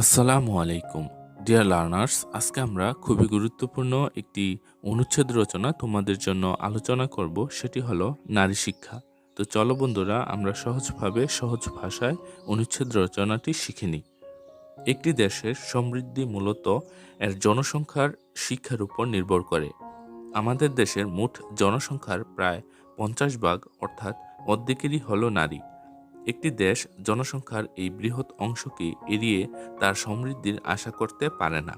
আসসালামু আলাইকুম। Dear learners আজকে আমরা খুবই গুরুত্বপূর্ণ একটি অনুচ্ছেদ রচনা তোমাদের জন্য আলোচনা করব, সেটি হলো নারী শিক্ষা। তো চলো বন্ধুরা, আমরা সহজভাবে সহজ ভাষায় অনুচ্ছেদ রচনাটি শিখে নিই। একটি দেশের সমৃদ্ধি মূলত এর জনসংখ্যার শিক্ষার উপর নির্ভর করে। আমাদের দেশের মোট জনসংখ্যার প্রায় পঞ্চাশ ভাগ, অর্থাৎ অর্ধেকেরই হলো নারী। একটি দেশ জনসংখ্যার এই বৃহৎ অংশকে এড়িয়ে তার সমৃদ্ধির আশা করতে পারে না।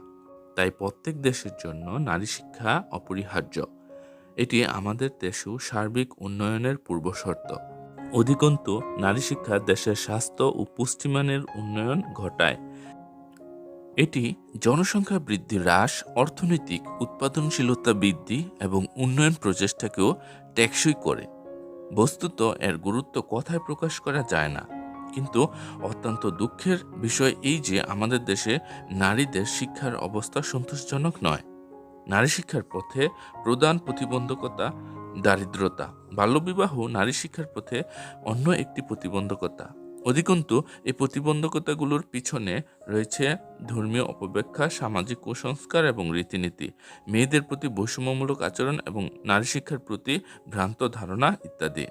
তাই প্রত্যেক দেশের জন্য নারী শিক্ষা অপরিহার্য। এটি আমাদের দেশেও সার্বিক উন্নয়নের পূর্বশর্ত অধিকন্তু, নারী শিক্ষা দেশের স্বাস্থ্য ও পুষ্টিমানের উন্নয়ন ঘটায়। এটি জনসংখ্যা বৃদ্ধি হ্রাস, অর্থনৈতিক উৎপাদনশীলতা বৃদ্ধি এবং উন্নয়ন প্রচেষ্টাকেও টেকসই করে। বস্তুত এর গুরুত্ব কথায় প্রকাশ করা যায় না। কিন্তু অত্যন্ত দুঃখের বিষয় এই যে আমাদের দেশে নারীদের শিক্ষার অবস্থা সন্তোষজনক নয়। নারী শিক্ষার পথে প্রধান প্রতিবন্ধকতা দারিদ্রতা। বাল্যবিবাহ নারী শিক্ষার পথে অন্য একটি প্রতিবন্ধকতা। অধিকন্তু, এই প্রতিবন্ধকতাগুলোর পিছনে রয়েছে ধর্মীয় অপব্যাখ্যা, সামাজিক কুসংস্কার এবং রীতিনীতি। মেয়েদের প্রতি বৈষম্যমূলক আচরণ এবং নারী শিক্ষার প্রতি ভ্রান্ত ধারণা ইত্যাদি।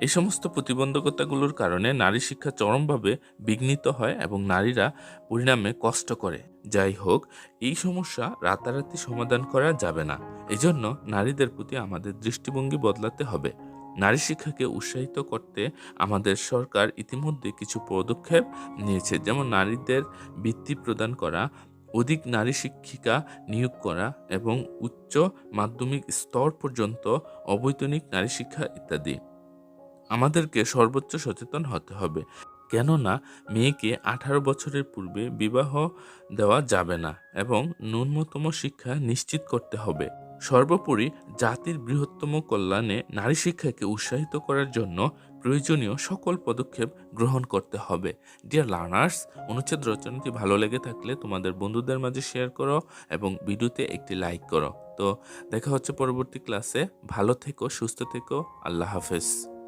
এই সমস্ত প্রতিবন্ধকতাগুলোর কারণে নারী শিক্ষা চরমভাবে বিঘ্নিত হয় এবং নারীরা পরিণামে কষ্ট করে। যাই হোক, এই সমস্যা রাতারাতি সমাধান করা যাবে না। এজন্য নারীদের প্রতি আমাদের দৃষ্টিভঙ্গি বদলাতে হবে। নারী শিক্ষাকে উৎসাহিত করতে আমাদের সরকার ইতিমধ্যে কিছু পদক্ষেপ নিয়েছে। যেমন নারীদের বৃত্তি প্রদান করা, অধিক নারী শিক্ষিকা নিয়োগ করা এবং উচ্চ মাধ্যমিক স্তর পর্যন্ত অবৈতনিক নারী শিক্ষা ইত্যাদি। আমাদেরকে সর্বোচ্চ সচেতন হতে হবে। কেননা মেয়েকে আঠারো বছরের পূর্বে বিবাহ দেওয়া যাবে না এবং ন্যূনতম শিক্ষা নিশ্চিত করতে হবে। সর্বোপরি জাতির বৃহত্তম কল্যাণে নারী শিক্ষাকে উৎসাহিত করার জন্য প্রয়োজনীয় সকল পদক্ষেপ গ্রহণ করতে হবে। ডিয়ার লার্নার্স অনুচ্ছেদ রচনাটি ভালো লেগে থাকলে তোমাদের বন্ধুদের মাঝে শেয়ার করো এবং ভিডিওতে একটি লাইক করো। তো দেখা হচ্ছে পরবর্তী ক্লাসে ভালো থেকো, সুস্থ থেকো। আল্লাহ হাফেজ।